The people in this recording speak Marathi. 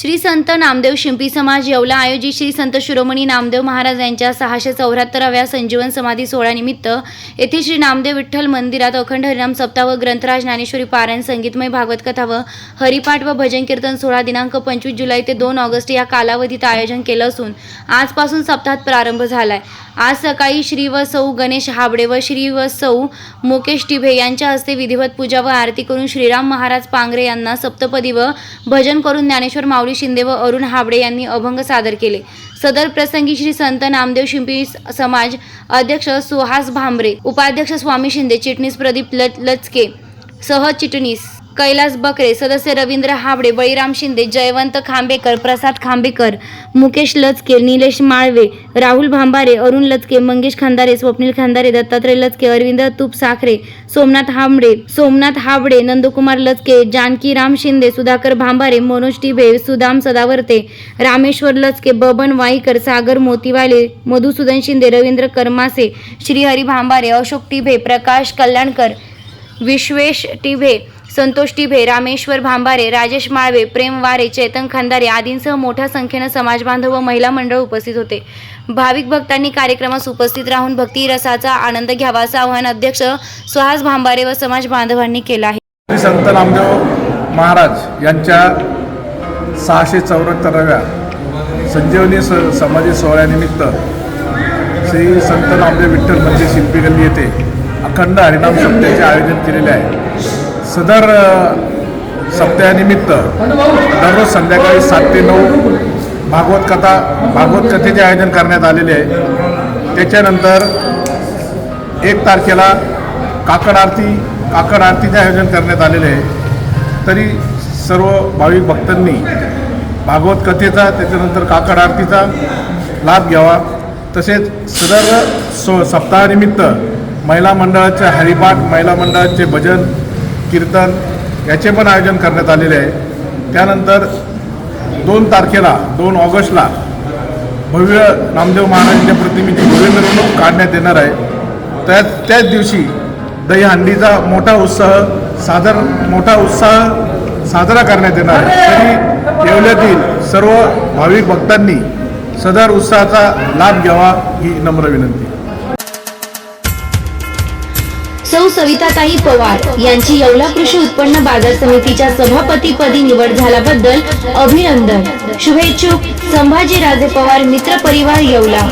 श्री संत नामदेव शिंपी समाज येवला आयोजित श्री संत शिरोमणी नामदेव महाराज यांच्या सहाशे चौऱ्याहत्तराव्या संजीवन समाधी सोहळ्यानिमित्त येथे श्री नामदेव विठ्ठल मंदिरात अखंड हरिनाम सप्ताह व ग्रंथराज ज्ञानेश्वरी पारायण संगीतमय भागवत कथा व हरिपाठ व भजन कीर्तन सोहळा दिनांक पंचवीस जुलै ते दोन ऑगस्ट या कालावधीत आयोजन केलं असून आजपासून सप्ताहात प्रारंभ झालाय. आज सकाळी श्री व सौ गणेश हाबडे व श्री व सौ मुकेश टिभे यांच्या हस्ते विधिवत पूजा व आरती करून श्रीराम महाराज पांगरे यांना सप्तपदी व भजन करून ज्ञानेश्वर माऊली शिंदे व अरुण हाबडे यांनी अभंग सादर केले. सदर प्रसंगी श्री संत नामदेव शिंपी समाज अध्यक्ष सुहास भांबरे उपाध्यक्ष स्वामी शिंदे चिटणीस प्रदीप लच लचके सह चिटणीस कैलास बकरे सदस्य रवींद्र हाबडे बळीराम शिंदे जयवंत खांबेकर प्रसाद खांबेकर मुकेश लचके निलेश माळवे राहुल भांबारे अरुण लचके मंगेश खांदारे स्वप्नील खांदारे दत्तात्रय लचके अरविंद तुप साखरे सोमनाथ हांबडे सोमनाथ हाबडे नंदकुमार लचके जानकी राम शिंदे सुधाकर भांबारे मनोज टिभे सुदाम सदावर्ते रामेश्वर लचके बबन वाईकर सागर मोतीवाले मधुसूदन शिंदे रवींद्र करमासे श्रीहरी भांबारे अशोक टिभे प्रकाश कल्याणकर विश्वेश टिभे संतोष टिभे रामेश्वर भांबारे राजेश माळवे प्रेम वारे चेतन खंदारे आदींसह मोठ्या संख्येनं समाजबांधव व महिला मंडळ उपस्थित होते. भाविक भक्तांनी कार्यक्रमास उपस्थित राहून भक्ती रसाचा आनंद घ्यावा असं आवाहन अध्यक्ष सुहास भांबारे व समाज बांधवांनी केलं आहे. संत नामदेव महाराज यांच्या सहाशे चौऱ्याहत्तराव्या संजीवनी स समाधी सोहळ्यानिमित्त श्री संत नामदेव विठ्ठल मंदिर शिल्पी गल्ली येथे अखंड हरिनाम सप्त्याचे आयोजन केलेले आहे. सदर सप्ताहानिमित्त सप्त्यानिमित्त दररोज संध्याकाळी सात ते नऊ भागवत कथा भागवत कथेचे आयोजन करण्यात आलेले आहे. त्याच्यानंतर एक तारखेला काकड आरती काकड आरतीचे आयोजन करण्यात आलेले आहे. तरी सर्व भाविक भक्तांनी भागवत कथेचा त्याच्यानंतर काकड आरतीचा लाभ घ्यावा. तसेच सदर सो सप्ताहानिमित्त महिला मंडळाचे हरिपाठ महिला मंडळाचे भजन कीर्तन याचे पण आयोजन करण्यात आलेले आहे. त्यानंतर दोन तारखेला दोन ऑगस्टला भव्य नामदेव महाराजांच्या प्रतिमेची भव्य मिरवणूक काढण्यात येणार आहे. त्या त्याच दिवशी दहीहंडीचा मोठा उत्साह सादर मोठा उत्साह साजरा करण्यात येणार आहे. तरी येवल्यातील सर्व भाविक भक्तांनी सदर उत्साहाचा लाभ घ्यावा ही नम्र विनंती. सौ सविताताई पवार यांची येवला कृषी उत्पन्न बाजार समितीच्या सभापतीपदी निवड झाल्याबद्दल अभिनंदन. शुभेच्छुक संभाजीराजे पवार मित्र परिवार येवला.